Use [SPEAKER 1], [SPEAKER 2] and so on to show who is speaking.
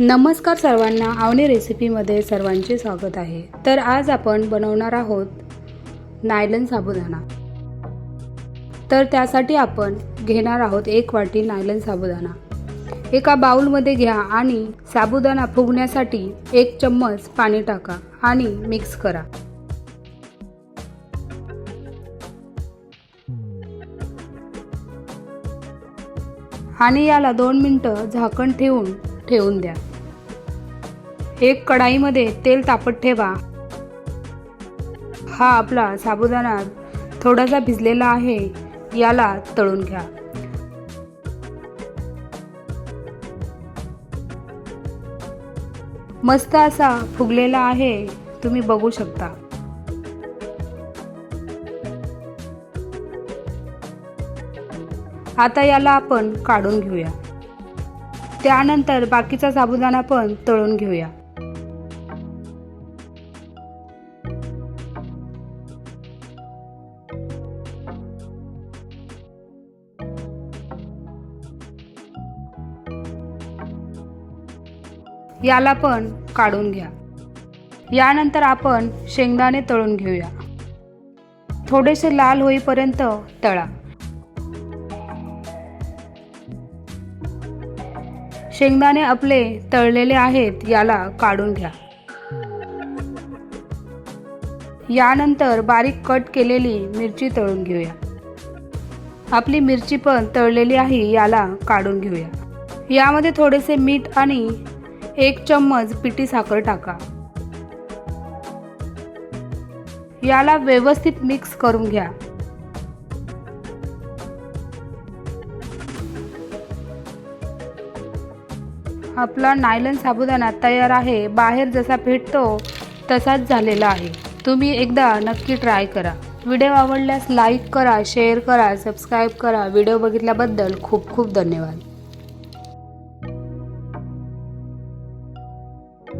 [SPEAKER 1] नमस्कार सर्वांना आवने रेसिपीमध्ये सर्वांचे स्वागत आहे. तर आज आपण बनवणार आहोत नायलन साबुदाणा. तर त्यासाठी आपण घेणार आहोत एक वाटी नायलन साबुदाणा. एका बाउलमध्ये घ्या आणि साबुदाणा फुगण्यासाठी एक चम्मच पाणी टाका आणि मिक्स करा. आणि याला दोन मिनटं झाकण ठेवून ठेवून द्या. एक कढाईमध्ये तेल तापत ठेवा. हा आपला साबुदाणा थोडासा भिजलेला आहे याला तळून घ्या. मस्त असा फुगलेला आहे तुम्ही बघू शकता. आता याला आपण काढून घेऊया. त्यानंतर बाकीचा साबुदाणा पण तळून घेऊया. याला पण काढून घ्या. यानंतर आपण शेंगदाणे तळून घेऊया. थोडेसे लाल होईपर्यंत तळा. शेंगदाणे आपले तळलेले आहेत याला काढून घ्या. यानंतर बारीक कट केलेली मिरची तळून घेऊया. आपली मिरची पण तळलेली आहे याला काढून घेऊया. यामध्ये थोडेसे मीठ आणि एक चम्मच पिठी साखर टाका. याला व्यवस्थित मिक्स करून घ्या. आपला नायलन साबुदाणा तयार आहे बाहेर जसा भेटतो तसाच झालेला आहे. तुम्ही एकदा नक्की ट्राय करा. व्हिडिओ आवडल्यास लाईक करा शेअर करा सबस्क्राईब करा. व्हिडिओ बघितल्याबद्दल खूप खूप धन्यवाद.